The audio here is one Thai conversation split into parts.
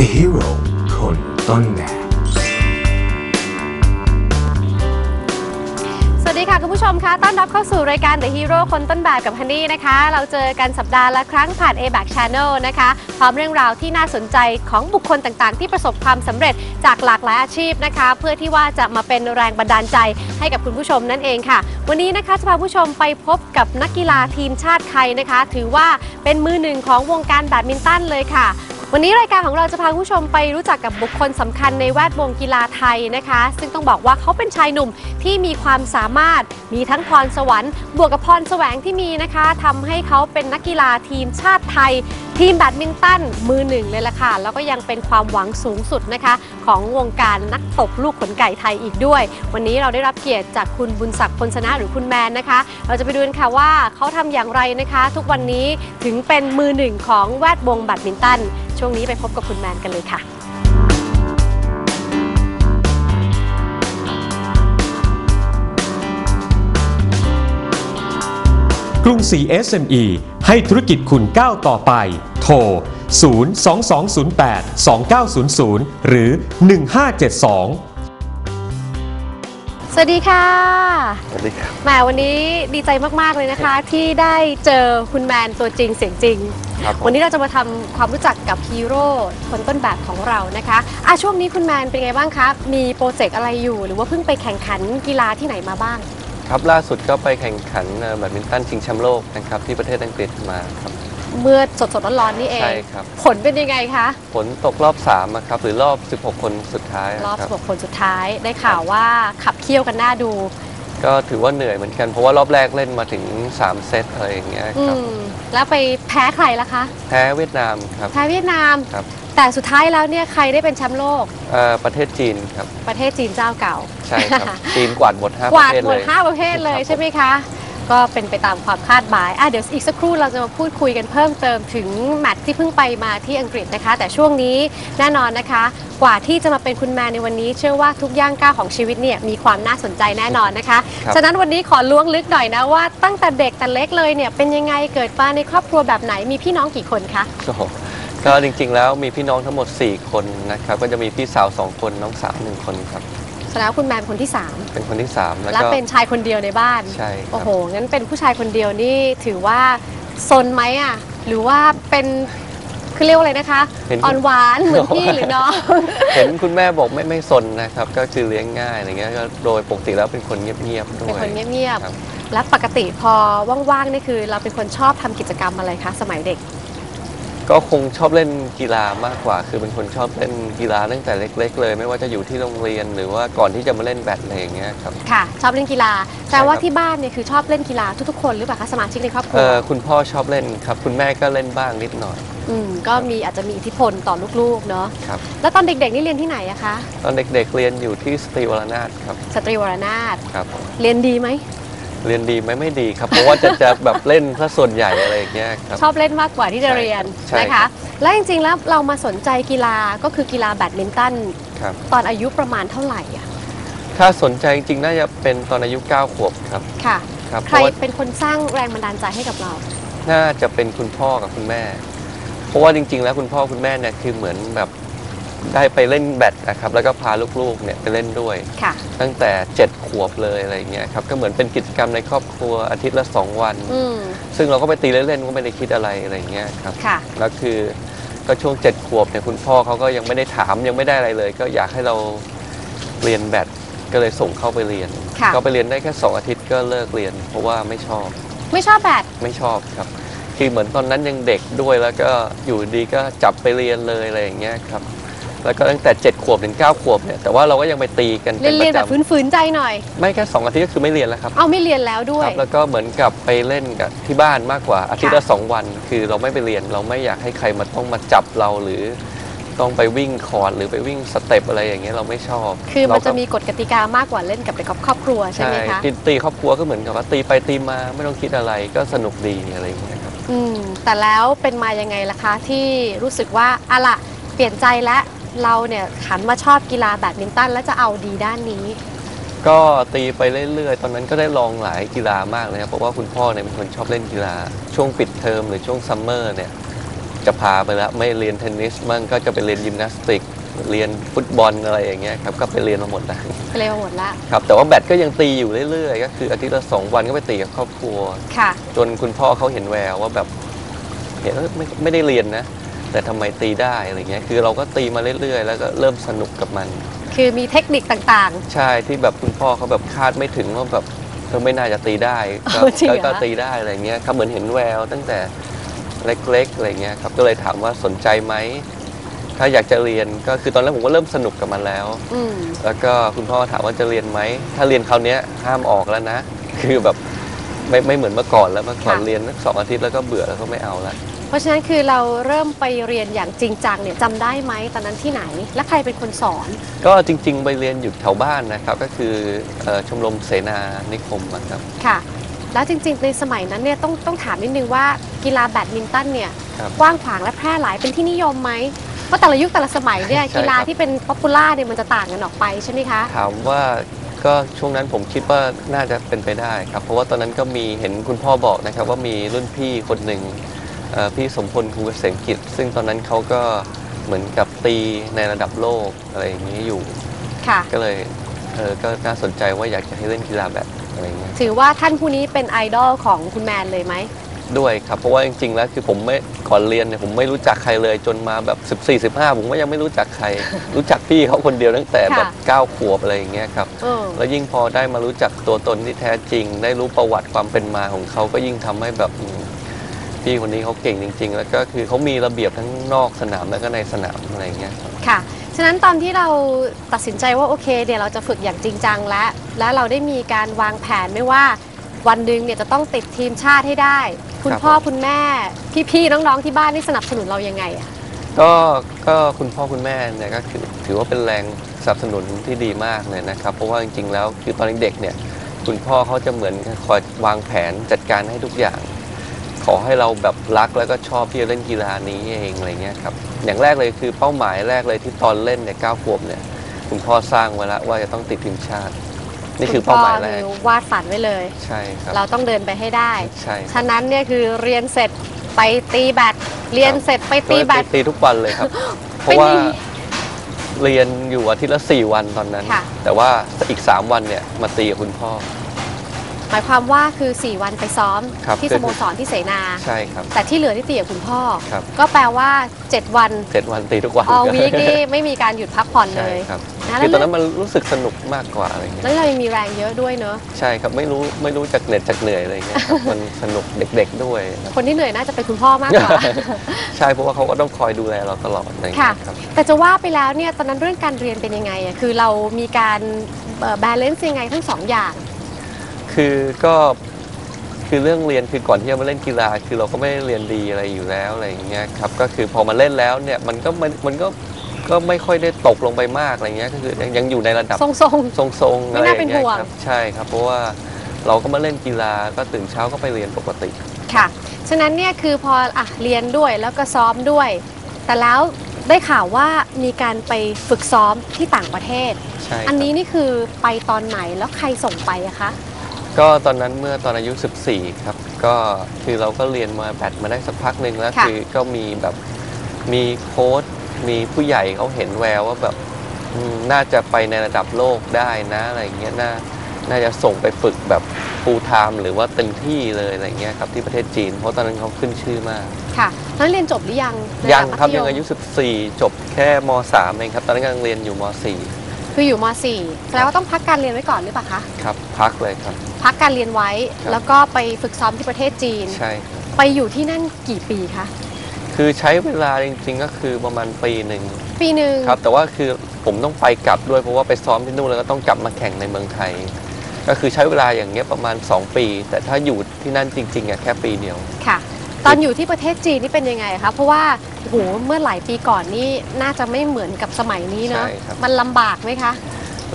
The Hero คนต้นแบบสวัสดีค่ะ คุณผู้ชมคะต้อนรับเข้าสู่รายการ The Hero คนต้นแบบกับฮันนี่นะคะ เราเจอกันสัปดาห์ละครั้งผ่าน a b a c Channel นะคะ พร้อมเรื่องราวที่น่าสนใจของบุคคลต่างๆ ที่ประสบความสำเร็จจากหลากหลายอาชีพนะคะ เพื่อที่ว่าจะมาเป็นแรงบันดาลใจให้กับคุณผู้ชมนั่นเองค่ะ วันนี้นะคะจะพาผู้ชมไปพบกับนักกีฬาทีมชาติไทยนะคะ ถือว่าเป็นมือหนึ่งของวงการแบดมินตันเลยค่ะ วันนี้รายการของเราจะพาคุณผู้ชมไปรู้จักกับบุคคลสำคัญในแวดวงกีฬาไทยนะคะ ซึ่งต้องบอกว่าเขาเป็นชายหนุ่มที่มีความสามารถ มีทั้งพรสวรรค์บวกกับพรแสวงที่มีนะคะทำให้เขาเป็นนักกีฬาทีมชาติไทย ทีมแบดมินตันมือหนึ่งเลยล่ะค่ะ แล้วก็ยังเป็นความหวังสูงสุดนะคะ ของวงการนักตบลูกขนไก่ไทยอีกด้วย วันนี้เราได้รับเกียรติจากคุณบุญศักดิ์พลชนะหรือคุณแมนนะคะ เราจะไปดูกันค่ะว่าเขาทำอย่างไรนะคะ ทุกวันนี้ถึงเป็นมือหนึ่งของแวดวงแบดมินตันช่วงนี้ไปพบกับคุณแมนกันเลยค่ะกรุงศรี SME ให้ธุรกิจคุณก้าวต่อไป โทร 02208 2900 หรือ 1572ส วัสดีค่ะ สวัสดีครับแหมวันนี้ดีใจมาก ๆ เลยนะคะ ที่ได้เจอคุณแมนตัวจริงเสียงจริง ครับผมวันนี้เราจะมาทำความรู้จักกับฮีโร่คนต้นแบบของเรานะคะอะช่วงนี้คุณแมนเป็นไงบ้างคะมีโปรเจกต์อะไรอยู่ หรือว่าเพิ่งไปแข่งขันกีฬาที่ไหนมาบ้าง ครับล่าสุดก็ไปแข่งขันเอ่อแบดมินตันชิงแชมป์โลกนะครับที่ประเทศอังกฤษมาครับ เมื่อสดๆร้อนๆนี่เอง ใช่ครับ ผลเป็นยังไงคะ ผลตกรอบ3อะครับหรือรอบ 16 คนสุดท้ายรอบคบ16 คนสุดท้ายได้ข่าวว่าขับเคี่ยวกันหน้าดู ก็ถือว่าเหนื่อยเหมือนกันเพราะว่ารอบแรกเล่นมาถึง 3 เซตอะไรอย่างเงี้ยอืครับม แล้วไปแพ้ใครล่ะคะ แพ้เวียดนามครับ แพ้เวียดนาม ครับ แต่สุดท้ายแล้วเนี่ยใครได้เป็นแชมป์โลก เอ่อประเทศจีนครับประเทศจีนเจ้าเก่า ใช่ครับ จีนกวาดหมด5ปกระวาดเทศหมเลดย5ประเภทเลยครับใช่ไหมคะ ก็เป็นไปตามความคาดหมายอะเดี๋ยวอีกสักครู่เราจะมาพูดคุยกันเพิ่มเติมถึงแมตช์ที่เพิ่งไปมาที่อังกฤษนะคะ แต่ช่วงนี้แน่นอนนะคะ กว่าที่จะมาเป็นคุณแมนในวันนี้ เชื่อว่าทุกย่างก้าวของชีวิตเนี่ยมีความน่าสนใจแน่นอนนะคะครับฉะนั้นวันนี้ขอล้วงลึกหน่อยนะว่าตั้งแต่เด็กแต่เล็กเลยเนี่ยเป็นยังไงเกิดมาในครอบครัวแบบไหนมีพี่น้องกี่คนคะโอ้โหก็จริงๆ แล้วมีพี่น้องทั้งหมด 4 คนนะครับ ก็จะมีพี่สาว 2 คนน้องสาว 1 คนครับ แสดงว่าคุณแมนเป็นคนที่สามเป็นคนที่3แล้วและก็เป็นชายคนเดียวในบ้านใช่คโอ้รับ โหงั้นเป็นผู้ชายคนเดียวนี่ถือว่าซนไหมอะหรือว่าเป็นคือเรียกว่าอะไรนะคะเห็น อ่อนหวานเหมือนพี่หรือน้อง เห็นคุณแม่บอกไม่ไม่สนนะครับ ก็คือเลี้ยงง่ายอะไรเงี้ยก็โดยปกติแล้วเป็นคนเงียบๆด้เป็นวยคนเงียบครับ ๆ และปกติพอว่างๆนี่คือ เราเป็นคนชอบทำกิจกรรมอะไรคะสมัยเด็ก ก็คงชอบเล่นกีฬามากกว่า คือเป็นคนชอบเล่นกีฬาตั้งแต่เล็ก ๆ เลย ไม่ว่าจะอยู่ที่โรงเรียนหรือว่าก่อนที่จะมาเล่นแบดอะไรอย่างเงี้ยครับ ค่ะ ชอบเล่นกีฬาแต่ว่าครับที่บ้านเนี่ยคือชอบเล่นกีฬาทุกๆคนหรือเปล่าคะสมาชิกในครอบครัเอวอคุณพ่อชอบเล่นครับ คุณแม่ก็เล่นบ้างนิดหน่อยอืมก็มีอาจจะมีอิทธิพลต่อลูกๆเนาะครับ แล้วตอนเด็กๆนี่เรียนที่ไหนอะคะตอนเด็กๆเรียนอยู่ที่สตรีวรนาถครับสตรีวรนาถครับเรียนดีไหม เรียนดีไหมไม่ดีครับ เพราะว่าจะจะแบบเล่นซะส่วนใหญ่อะไรอย่างเงี้ยครับ ชอบเล่นมากกว่าที่จะใช่เรียนใช่นะครัคะ บ และจริงๆแล้วเรามาสนใจกีฬาก็คือกีฬาแบดมินตันครับ ตอนอายุประมาณเท่าไหร่อะถ้าสนใจจริงๆน่าจะเป็นตอนอายุ 9 ขวบครับค่ะ ครับใคเพรราะว่าเป็นคนสร้างแรงบันดาลใจให้กับเรา น่าจะเป็นคุณพ่อกับคุณแม่ เพราะว่าจริง ๆ แล้วคุณพ่อคุณแม่เนี่ยคือเหมือนแบบ ได้ไปเล่นแบดนะครับแล้วก็พาลูกๆเนี่ยไปเล่นด้วย ค่ะ ตั้งแต่ 7 ขวบเลยอะไรอย่างเงี้ยครับก็เหมือนเป็นกิจกรรมในครอบครัวอาทิตย์ละ 2 วัน อืม ซึ่งเราก็ไปตีเล่นๆก็ไม่ได้คิดอะไรอะไรอย่างเงี้ยครับค่ะ แล้วคือก็ช่วง 7 ขวบเนี่ยคุณพ่อเขาก็ยังไม่ได้ถามยังไม่ได้อะไรเลย ก็อยากให้เราเรียนแบดก็เลยส่งเข้าไปเรียน ค่ะ ก็ไปเรียนได้แค่สองอาทิตย์ก็เลิกเรียน เพราะว่าไม่ชอบ ไม่ชอบแบดไม่ชอบครับ คือเหมือนตอนนั้นยังเด็กด้วยแล้วก็อยู่ดีก็จับไปเรียนเลยอะไรอย่างเงี้ยครับ แล้วก็ตั้งแต่ 7 ขวบถึง 9 ขวบเนี่ยแต่ว่าเราก็ยังไปตีกันเรีเป็ยนนปเรียนระแบบจำฝืนๆใจหน่อย ไม่แค่สองอาทิตย์ก็คือไม่เรียนแล้วครับเอาไม่เรียนแล้วด้วคย รับ แล้วก็เหมือนกับไปเล่นกับที่บ้านมากกว่าอาทิตย์ละสองวัน คือเราไม่ไปเรียนเราไม่อยากให้ใครมาต้องมาจับเราหรือต้องไปวิ่งคอร์ดหรือไปวิ่งสเต็ปอะไรอย่างเงี้ยเราไม่ชอบคือมันเราก็จะมีกฎกติกามากกว่าเล่นกับเด็กกับครอบครัวใช่ไหมคะ ตีตีครอบครัวก็เหมือนกับว่าตีไปตีมาไม่ต้องคิดอะไรก็สนุกดีอะไรอย่างเงี้ยครับ อืมแต่แล้วเป็นมายังไงล่ะคะ ที่รู้สึกว่าอะละเปลี่ยนใจและ เราเนี่ยหันมาชอบกีฬาแบดมินตันแล้วจะเอาดีด้านนี้ ก็ตีไปเรื่อยๆ ตอนนั้นก็ได้ลองหลายกีฬามากเลยครับเพราะว่าคุณพ่อเนี่ยเป็นคนชอบเล่นกีฬา ช่วงปิดเทอมหรือช่วงซัมเมอร์เนี่ยจะพาไปแล้วไม่เรียนเทนนิสมั่งก็จะไปเรียนยิมนาสติก เรียนฟุตบอลอะไรอย่างเงี้ยครับก็ไปเรียนมาหมดแล้วไปเลยมาหมดละครับแต่ว่าแบดก็ยังตีอยู่เรื่อยๆ ก็คืออาทิตย์ละสองวันก็ไปตีกับครอบครัว ค่ะ จนคุณพ่อเขาเห็นแววว่าแบบเห็นว่าไม่ไม่ได้เรียนนะ แต่ทำไมตีได้อะไรเงี้ย คือเราก็ตีมาเรื่อยๆ แล้วก็เริ่มสนุกกับมัน คือมีเทคนิคต่างใช่ที่แบบคุณพ่อเขาแบบคาดไม่ถึงว่าแบบเธอไม่น่าจะตีได้ก็เออจริงเหรอก็ตีได้อะไรเงี้ยเขาเหมือนเห็นแววตั้งแต่เล็กๆอะไรเงี้ยครับก็เลยถามว่าสนใจไหมถ้าอยากจะเรียนก็คือตอนแรกผมก็เริ่มสนุกกับมันแล้วๆอืมแล้วก็คุณพ่อถามว่าจะเรียนไหมถ้าเรียนคราวเนี้ยห้ามออกแล้วนะ คือแบบไม่ไม่เหมือนเมื่อก่อนแล้วเมื่อก่อนค่ะเรียนสักสองอาทิตย์แล้วก็เบื่อแล้วก็ไม่เอาละ เพราะฉะนั้นคือเราเริ่มไปเรียนอย่างจริงจังเนี่ยจำได้ไหมตอนนั้นที่ไหน และใครเป็นคนสอน ก็จริง ๆ ไปเรียนอยู่แถวบ้านนะครับ ก็คือเอ่อชมรมเสนานิคมอะครับ ค่ะ แล้วจริง ๆ ในสมัยนั้นเนี่ยต้องต้องถามนิดนึงว่ากีฬาแบดมินตันเนี่ยครับ กว้างขวางและแพร่หลายเป็นที่นิยมไหมเพราะแต่ละยุคแต่ละสมัยเนี่ยใช่กีฬาครับที่เป็นป๊อปปูล่าเนี่ยมันจะต่างกันออกไปใช่ไหมคะ ถามว่าก็ช่วงนั้นผมคิดว่าน่าจะเป็นไปได้ครับ เพราะว่าตอนนั้นก็มีเห็นคุณพ่อบอกนะครับว่ามีรุ่นพี่คนหนึ่งเอ่อ พี่สมพลครูเกษมกิจ ซึ่งตอนนั้นเขาก็เหมือนกับตีในระดับโลกอะไรอย่างนี้อยู่ ค่ะก็เลยเออก็น่าสนใจว่าอยากจะให้เล่นกีฬาแบบอะไรอย่างเงี้ยถือว่าท่านผู้นี้เป็นไอดอลของคุณแมนเลยไหมด้วยครับ เพราะว่าจริงๆ แล้วคือผมไม่ก่อนเรียนเนี่ยผมไม่รู้จักใครเลยจนมาแบบ 14 15 ผมก็ยังไม่รู้จักใคร รู้จักพี่เขาคนเดียวตั้งแต่แบบค่ะ9ขวบอะไรอย่างเงี้ยครับเออแล้วยิ่งพอได้มารู้จักตัวตนที่แท้จริง ได้รู้ประวัติความเป็นมาของเขาก็ยิ่งทำให้แบบอืม พี่คนนี้เขาเก่งจริง ๆ แล้วก็คือเขามีระเบียบทั้งนอกสนามแล้วก็ในสนามอะไรอย่างเงี้ยครับค่ะ ฉะนั้นตอนที่เราตัดสินใจว่าโอเคเดี๋ยวเราจะฝึกอย่างจริงจังแล้วแล้วเราได้มีการวางแผนไม่ว่า วันหนึ่งเนี่ยจะต้องติดทีมชาติให้ได้ คุณครับพ่อผมคุณแม่พี่ๆน้องๆที่บ้านนี่สนับสนุนเรายังไงอะ ก็ก็คุณพ่อคุณแม่เนี่ยก็คือถือว่าเป็นแรงสนับสนุนที่ดีมากเลยนะครับ เพราะว่าจริงๆแล้วคือตอนเด็กๆเนี่ย คุณพ่อเขาจะเหมือนคอยวางแผนจัดการให้ทุกอย่างข อให้เราแบบรักแล้วก็ชอบที่จะเล่นกีฬานี้เองอะไรเงี้ยครับอย่างแรกเลยคือเป้าหมายแรกเลยที่ตอนเล่นเนี่ยเก้าขวบเนี่ยคุณพ่อสร้างไว้แล้วว่าจะต้องติดทีมชาติ นี่คือเป้าหมายแรกคุณพ่อคือวาดฝันไว้เลย ใช่ครับเราต้องเดินไปให้ได้ใช่ครับฉะนั้นเนี่ยคือเรียนเสร็จไปตีแบดเรียนเสร็จไปตีแบดตีทุกวันเลยครับ เพราะว่าเรียนอยู่อาทิตย์ละสี่วันตอนนั้นค่ะแต่ว่าอีก3วันเนี่ยมาตีกับคุณพ่อ หมายความว่าคือ 4 วันไปซ้อมครับที่ก็สคือโมสรที่เสนา ใช่ครับ แต่ที่เหลือที่ตีกับคุณพ่อ ครับ ก็แปลว่า 7 วันเจ็ดวันตีทุกวันออวีคนี่ไม่มีการหยุดพักผ่อนเลใช่ยครับนะคือตอนแล้วนั้นมันรู้สึกสนุกมากกว่าอะไรเงี้ยแล้วเรายังมีแรงเยอะด้วยเนอะใช่ครับไม่รู้ไม่รู้จากเหน็ดจากเหนื่อยอะไรเงี้ยครับมันสนุกเด็กๆด้วยครับคนที่เหนื่อยน่าจะเป็นคุณพ่อมากกว่าใช่เพราะว่าเขาก็ต้องคอยดูแลเราตลอดอะไรค่ะเงี้ยครับแต่จะว่าไปแล้วเนี่ยตอนนั้นเรื่องการเรียนเป็นยังไงอะคือเรามีการบาลานซ์ยังไงทั้งสองอย่าง คือก็คือเรื่องเรียนคือก่อนที่จะมาเล่นกีฬา คือเราก็ไม่ได้เรียนดีอะไรอยู่แล้วอะไรอย่างเงี้ยครับก็คือพอมาเล่นแล้วเนี่ยมันก็มันมันก็ก็ไม่ค่อยได้ตกลงไปมากอะไรเงี้ยก็คือยังยังอยู่ในระดับทรงทรงๆไม่อะไรอน่าย่างเป็นเงี้ยห่วงครับใช่ครับ เพราะว่าเราก็มาเล่นกีฬาก็ตื่นเช้าก็ไปเรียนปกติๆค่ะ ฉะนั้นเนี่ยคือพออะเรียนด้วยแล้วก็ซ้อมด้วย แต่แล้วได้ข่าวว่ามีการไปฝึกซ้อมที่ต่างประเทศใช่ครับอันนี้นี่คือไปตอนไหนแล้วใครส่งไปอะคะ ก็ตอนนั้นเมื่อตอนอายุ 14 ครับ ก็คือเราก็เรียนมาแบดมาได้สักพักหนึ่งแล้วค่ะ คือก็มีแบบมีโค้ชมีผู้ใหญ่เขาเห็นแววว่าแบบอืมน่าจะไปในระดับโลกได้นะอะไรอย่างเงี้ยน่าน่าจะส่งไปฝึกแบบฟูลไทม์หรือว่าเต็มที่เลยอะไรเงี้ยครับที่ประเทศจีน เพราะตอนนั้นเขาขึ้นชื่อมาก ค่ะนั้นเรียนจบหรือยังในยังะดัครับมัธยังอายุ 14 จบแค่ม .3 เองครับ ตอนนั้นกำลังเรียนอยู่ม คืออยู่ม .4 แปลว่าต้องพักการเรียนไว้ก่อนหรือเปล่าคะ .4 ครับพักเลยครับ พักการเรียนไว้ครับแล้วก็ไปฝึกซ้อมที่ประเทศจีน ใช่ครับไปอยู่ที่นั่นกี่ปีคะ คือใช้เวลาจริงๆก็คือประมาณปีหนึ่งปีหนึ่งครับ แต่ว่าคือผมต้องไปกลับด้วยเพราะว่าไปซ้อมที่นู่นแล้วก็ต้องกลับมาแข่งในเมืองไทย ก็คือใช้เวลาอย่างเงี้ยประมาณ 2 ปี แต่ถ้าอยู่ที่นั่นจริงๆอะแค่ปีเดียว ค่ะ ตอนอยู่ที่ประเทศจีนนี่เป็นยังไงคะ เพราะว่าโอ้โหเมื่อหลายปีก่อนนี่น่าจะไม่เหมือนกับสมัยนี้เนาะ ใช่ครับ มันลำบากไหมคะ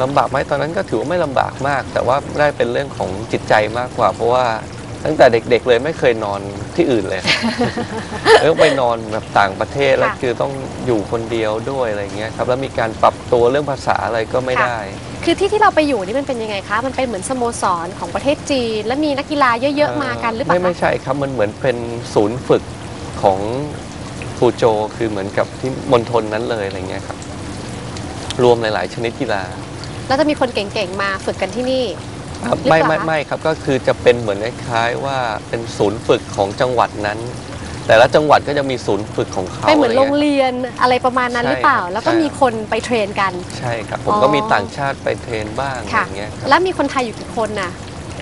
ลำบากไหมตอนนั้นก็ถือว่าไม่ลำบากมาก แต่ว่าได้เป็นเรื่องของจิตใจมากกว่า เพราะว่าตั้งแต่เด็กๆเลยไม่เคยนอนที่อื่นเลยแล้วไปนอนแบบต่างประเทศแล้วค่ะคือต้องอยู่คนเดียวด้วยอะไรเงี้ยครับแล้วมีการปรับตัวเรื่องภาษาอะไรก็ไม่ได้ คือที่ที่เราไปอยู่นี่มันเป็นยังไงคะ มันเป็นเหมือนสโมสรของประเทศจีน แล้วมีนักกีฬาเยอะๆมากันหรือเปล่าไม่ไม่คะใช่ครับมันเหมือนเป็นศูนย์ฝึกของฟูโจคือเหมือนกับที่มณฑลนั้นเลยอะไรเงี้ยครับ รวมหลาย ๆ ชนิดกีฬา แล้วจะมีคนเก่งๆมาฝึกกันที่นี่ ครับหรือไม่เปล่าไม่คะไม่ครับก็คือจะเป็นเหมือนคล้ายๆว่าเป็นศูนย์ฝึกของจังหวัดนั้น แต่ละจังหวัดก็จะมีศูนย์ฝึกของเขาเป็นเหมือนอะไรโรงเงี้ยเรียนอะไรประมาณนั้นใช่หรือเปล่าครับแล้วก็ใช่มีคนไปเทรนกัน ใช่ครับ ผมอ๋อก็มีต่างชาติไปเทรนบ้างอะไรค่ะเงี้ยครับแล้วมีคนไทยอยู่กี่คนน่ะ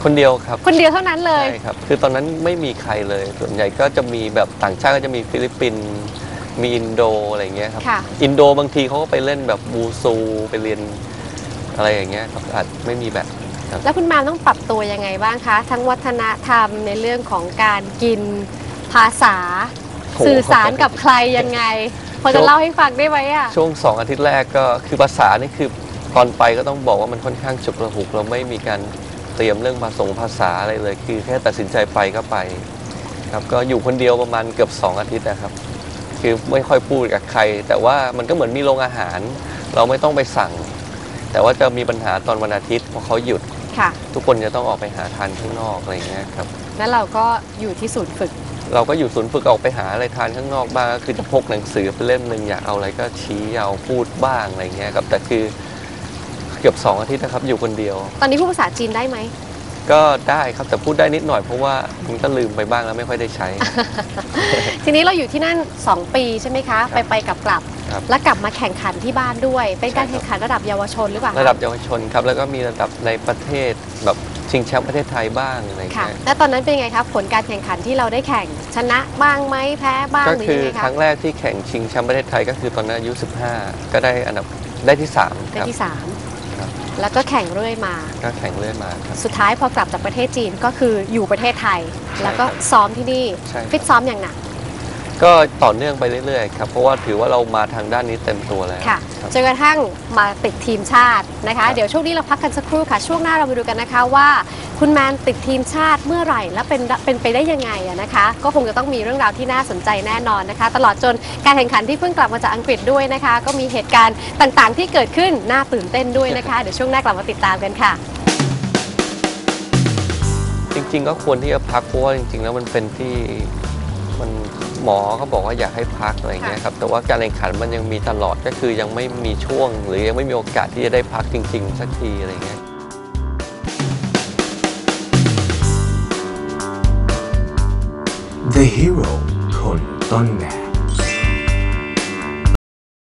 คนเดียวครับ คนเดียวเท่านั้นเลยใช่ครับ คือตอนนั้นไม่มีใครเลย ส่วนใหญ่ก็จะมีแบบต่างชาติก็จะมีฟิลิปปินส์ มีอินโดอะไรเงี้ยครับค่ะอินโดบางทีเขาก็ไปเล่นแบบบูซูไปเรียน อะไรอย่างเงี้ยครับอาจไม่มีแบบแล้วคุณมามต้องปรับตัวยังไงบ้างคะ ทั้งวัฒนธรรมในเรื่องของการกินภาษา โห สื่อสารกับใครยังไง พอจะเล่าให้ฟังได้ไหมอะ ช่วงสองอาทิตย์แรกก็คือภาษานี่คือตอนไปก็ต้องบอกว่ามันค่อนข้างฉุกระหุกเราไม่มีการเตรียมเรื่องภาษาภาษาอะไรเลย คือแค่ตัดสินใจไปก็ไปครับก็อยู่คนเดียวประมาณเกือบสองอาทิตย์นะครับ คือไม่ค่อยพูดกับใคร แต่ว่ามันก็เหมือนมีโรงอาหาร เราไม่ต้องไปสั่ง แต่ว่าจะมีปัญหาตอนวันอาทิตย์เพราะเขาหยุด ค่ะ ทุกคนจะต้องออกไปหาทานข้างนอกอะไรอย่างเงี้ยครับ แล้วเราก็อยู่ที่ศูนย์ฝึก เราก็อยู่ศูนย์ฝึกออกไปหาอะไรทานข้างนอกบ้างก็คือจะพกหนังสือไปเล่มหนึ่งอยากเอาอะไรก็ชี้เอาพูดบ้างอะไรเงี้ยครับแต่คือเกือบสองอาทิตย์นะครับอยู่คนเดียว ตอนนี้พูดภาษาจีนได้ไหม ก็ได้ครับแต่พูดได้นิดหน่อยเพราะว่ามันก็ลืมไปบ้างแล้วไม่ค่อยได้ใช้ ทีนี้เราอยู่ที่นั่น 2 ปีใช่ไหมคะ ไปไปกลับกลับ ครับ แล้วกลับมาแข่งขันที่บ้านด้วย เป็นการใช่ครับ แข่งขันระดับเยาวชนหรือเปล่าคระดับเยาวชนครับ แล้วก็มีระดับในประเทศแบบชิงแชมป์ประเทศไทยบ้างอะไรค่ะ เงี้ย แล้วตอนนั้นเป็นยังไงครับ ผลการแข่งขันที่เราได้แข่งชนะบ้างไหมแพ้บ้างก็หรือคืยังอไงคคะรั้งแรกที่แข่งชิงแชมป์ประเทศไทยก็คือตอนนั้นอายุ 15 ก็ได้อันดับได้ที่3คได้รับ ที่ครับ3แล้วก็แข่งเรื่อยมา ก็แข่งเรื่อยมาครับ สุดท้ายพอกลับจากประเทศจีนก็คืออยู่ประเทศไทยใช่แล้วก็ครับซ้อมที่นี่ใช่ครับ ฟิตซ้อมอย่างหนัก ก็ต่อเนื่องไปเรื่อยๆครับเพราะว่าถือว่าเรามาทางด้านนี้เต็มตัวแล้วค่ะครับ จนกระทั่งมาติดทีมชาตินะครัคะบเดี๋ยวช่วงนี้เราพักกันสักครู่ค่ะ ช่วงหน้าเรามาดูกันนะคะว่า คุณแมนติดทีมชาติเมื่อไหร่และเป็นเป็นไปได้ยังไงอะนะคะ ก็คงจะต้องมีเรื่องราวที่น่าสนใจแน่นอนนะคะ ตลอดจนการแข่งขันที่เพิ่งกลับมาจากอังกฤษด้วยนะคะ ก็มีเหตุการณ์ต่างๆ ที่เกิดขึ้นน่าตื่นเต้นด้วยนะคะ เดี๋ยวช่วงหน้ากลับมาติดตามกันค่ะ จริง ๆ ก็ควรที่จะพักเพราะว่าจริง ๆ แล้วมันเป็นที่ มันหมอก็บอกว่าอยากให้พักอะไรเงี้ยครับแต่ว่าการแข่งขันมันยังมีตลอดก็คือยังไม่มีช่วง หรือยังไม่มีโอกาสที่จะได้พักจริง ๆ สักทีอะไรเงี้ย The Hero คนต้นแบบ